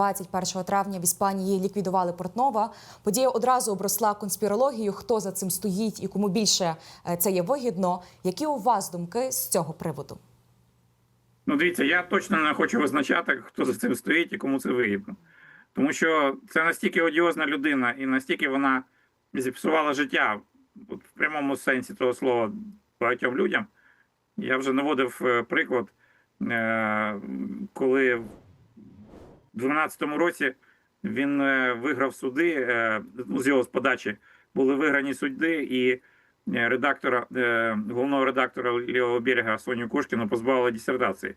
21 травня в Іспанії ліквідували Портнова. Подія одразу обросла конспірологією. Хто за цим стоїть і кому більше е, це є вигідно? Які у вас думки з цього приводу? Ну, дивіться, я точно не хочу визначати, хто за цим стоїть і кому це вигідно. Тому що це настільки одіозна людина, і настільки вона зіпсувала життя от, в прямому сенсі того слова багатьом людям. Я вже наводив е, приклад, е, коли в 12-му році він е, виграв суди, е, ну, з його подачі були виграні суди, і е, редактора, головного редактора лівого берега Соню Кошкіну позбавили дисертації,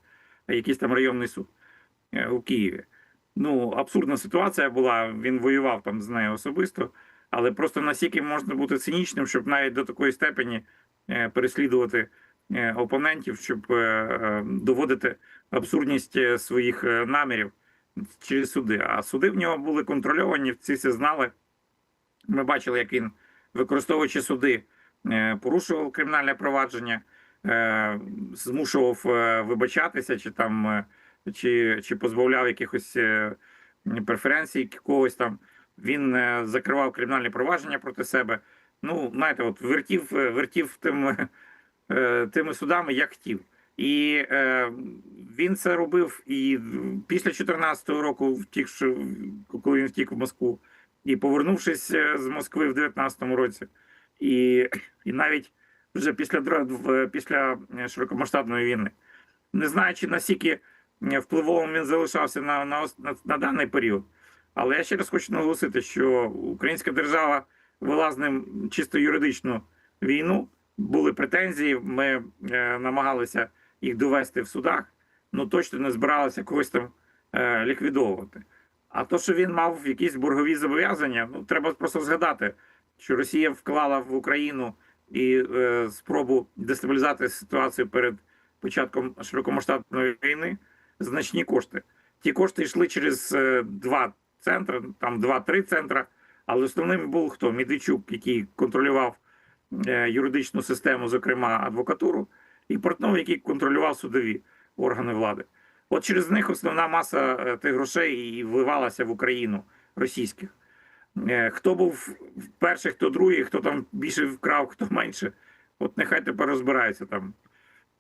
якийсь там районний суд у Києві. Ну, абсурдна ситуація була. Він воював там з нею особисто, але просто настільки можна бути цинічним, щоб навіть до такої степені переслідувати опонентів, щоб доводити абсурдність своїх намірів через суди. А суди в нього були контрольовані, всі це знали. Ми бачили, як він, використовуючи суди, е, порушував кримінальне провадження, е, змушував е, вибачатися, чи там чи, чи позбавляв якихось преференцій когось там. Він закривав кримінальні провадження проти себе. Ну, знаєте, от вертів, вертів тим, тими судами, як хотів. І е, він це робив і після 2014 року, втікши, коли він втік в Москву, і повернувшись е, з Москви в 2019 році, і, і навіть вже після після широкомасштабної війни, не знаючи наскільки впливовим він залишався на, на, на, на даний період. Але я ще раз хочу наголосити, що українська держава вела з ним чисто юридичну війну. Були претензії, ми е, намагалися їх довести в судах, ну точно не збиралися когось там е, ліквідовувати. А то, що він мав якісь боргові зобов'язання, ну треба просто згадати, що Росія вклала в Україну і е, спробу дестабілізувати ситуацію перед початком широкомасштабної війни значні кошти. Ті кошти йшли через е, два центри, там два-три центра. Але основним був хто? Медведчук, який контролював е, юридичну систему, зокрема адвокатуру, і Портнов, який контролював судові органи влади. От через них основна маса е, тих грошей і вливалася в Україну російських. Е, Хто був перший, хто другий, хто там більше вкрав, хто менше. От нехай тепер розбирається там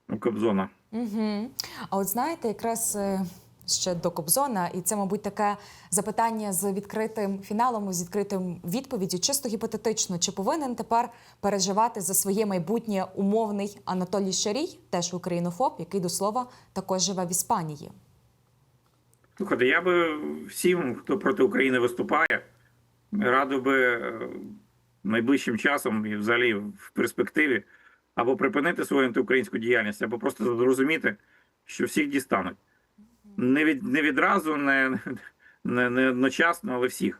у Кобзона. Угу. А от знаєте, якраз е, ще до Кобзона, і це, мабуть, таке запитання з відкритим фіналом, з відкритим відповіддю, чисто гіпотетично, чи повинен тепер переживати за своє майбутнє умовний Анатолій Шарій, теж українофоб, який до слова також живе в Іспанії? Слухайте, я би всім, хто проти України виступає, радив би е, найближчим часом і взагалі в перспективі або припинити свою антиукраїнську діяльність, або просто зрозуміти, що всіх дістануть. Не від не відразу, не, не, не одночасно, але всіх.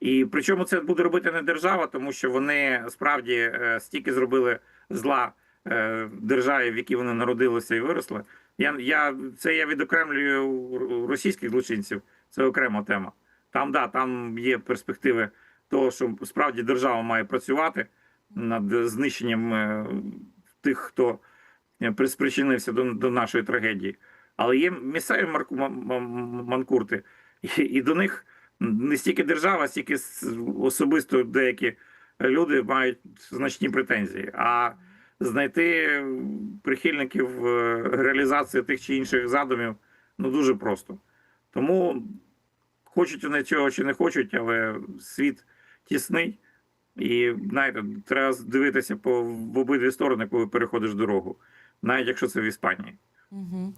І причому це буде робити не держава, тому що вони справді е, стільки зробили зла е, державі, в якій вони народилися і виросли. Я, я, це я відокремлюю російських злочинців, це окрема тема. Там, да, там є перспективи того, що справді держава має працювати над знищенням е, тих, хто приспричинився до, до нашої трагедії. Але є місцеві марку, манкурти, і, і до них не стільки держава, стільки особисто деякі люди мають значні претензії. А знайти прихильників е, реалізації тих чи інших задумів ну дуже просто. Тому хочуть вони цього чи не хочуть, але світ тісний. І знаєте, треба дивитися по в обидві сторони, коли переходиш дорогу, навіть якщо це в Іспанії. Угу.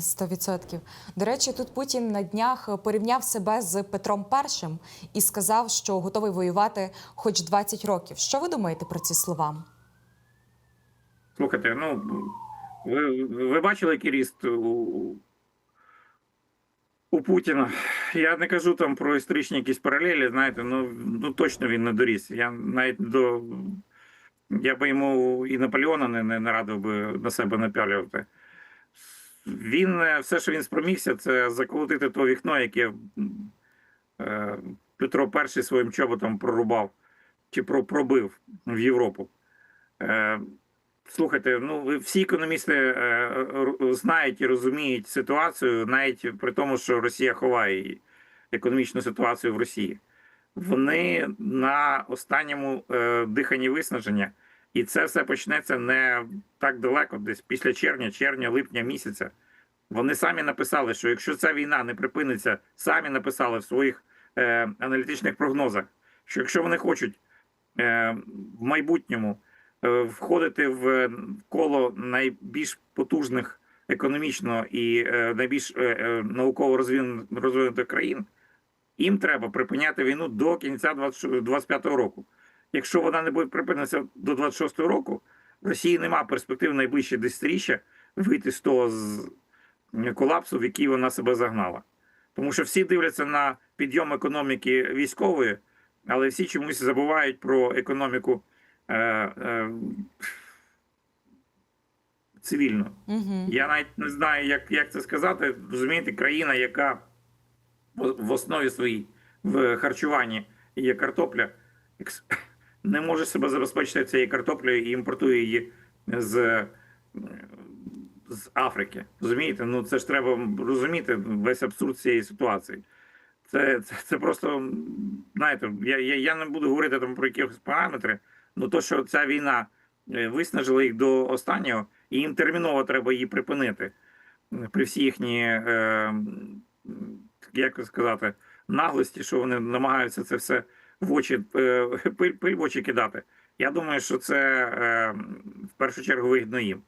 Це 100%. До речі, тут Путін на днях порівняв себе з Петром І і сказав, що готовий воювати хоч 20 років. Що ви думаєте про ці слова? Слухайте, ну ви, ви бачили, який ріст у, у Путіна? Я не кажу там про історичні якісь паралелі, знаєте, ну, ну точно він не доріс. Я навіть до. Я би йому і Наполеона не, не, не радив би на себе напялювати. Він е, все, що він спромігся, це заколотити то вікно, яке е, Петро І своїм чоботом прорубав чи про, пробив в Європу. Е, Слухайте, ну всі економісти е, знають і розуміють ситуацію, навіть при тому, що Росія ховає її. економічну ситуацію в Росії. Вони на останньому е, диханні виснаження, і це все почнеться не так далеко, десь після червня, червня, липня місяця. Вони самі написали, що якщо ця війна не припиниться, самі написали в своїх е, аналітичних прогнозах, що якщо вони хочуть е, в майбутньому е, входити в коло найбільш потужних економічно і е, найбільш е, е, науково розвинутих країн, їм треба припиняти війну до кінця 2025 року. Якщо вона не буде припинитися до 26 року, в Росії немає перспектив найближче десятиріччя вийти з того з колапсу, в який вона себе загнала. Тому що всі дивляться на підйом економіки військової, але всі чомусь забувають про економіку е, е, цивільну. Угу. Я навіть не знаю, як, як це сказати. Розумієте, країна, яка в основі своїй в харчуванні є картопля, не може себе забезпечити цією картоплею і імпортує її з, е, з Африки. Розумієте? Ну це ж треба розуміти весь абсурд цієї ситуації. Це, це, це просто, знаєте, я, я, я не буду говорити там про якісь параметри, але то, що ця війна е, виснажила їх до останнього, і їм терміново треба її припинити при всій їхній, е, як сказати, наглості, що вони намагаються це все в очі, е, пиль, пиль в очі кидати. Я думаю, що це е, в першу чергу вигідно їм.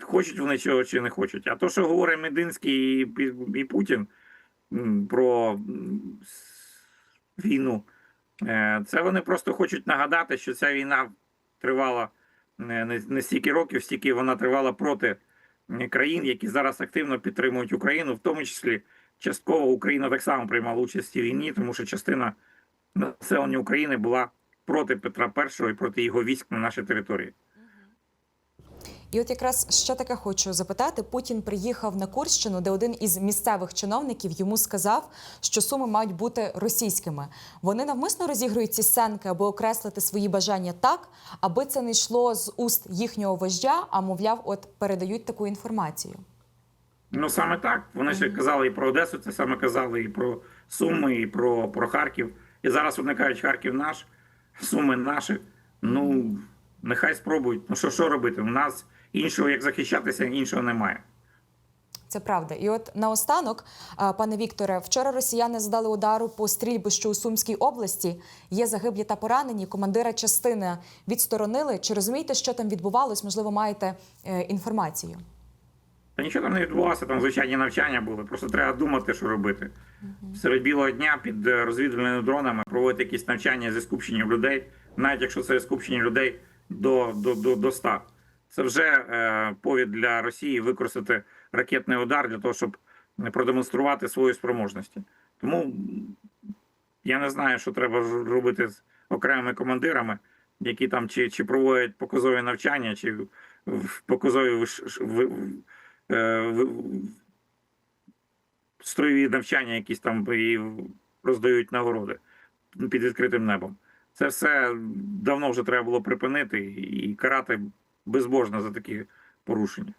Хочуть вони цього чи не хочуть. А то, що говорить Мединський і, і Путін про війну, е, це вони просто хочуть нагадати, що ця війна тривала не, стільки років, стільки вона тривала проти країн, які зараз активно підтримують Україну, в тому числі частково Україна так само приймала участь у війні, тому що частина населення України була проти Петра І і проти його військ на нашій території. І от якраз ще таке хочу запитати: Путін приїхав на Курщину, де один із місцевих чиновників йому сказав, що суми мають бути російськими. Вони навмисно розігрують ці сценки, аби окреслити свої бажання так, аби це не йшло з уст їхнього вождя, а мовляв, от передають таку інформацію. Ну саме так. Вони ще казали і про Одесу, це саме казали і про Суми, і про, про Харків. І зараз вони кажуть, Харків наш, Суми наші. Ну, нехай спробують. Ну що, що робити? У нас іншого, як захищатися, іншого немає. Це правда. І от наостанок, пане Вікторе, вчора росіяни здали удару по стрільбищу у Сумській області. Є загиблі та поранені. Командира частини відсторонили. Чи розумієте, що там відбувалось? Можливо, маєте е, інформацію? Та нічого там не відбувалося, там звичайні навчання були. Просто треба думати, що робити. Серед білого дня під е, розвідувальними дронами проводити якісь навчання зі скупченням людей, навіть якщо це скупчення людей до, до, до, до 100. Це вже е, повід для Росії використати ракетний удар для того, щоб продемонструвати свої спроможності. Тому я не знаю, що треба робити з окремими командирами, які там чи, чи проводять показові навчання, чи показові в- строєві навчання, якісь там і роздають нагороди під відкритим небом. Це все давно вже треба було припинити і карати безбожно за такі порушення.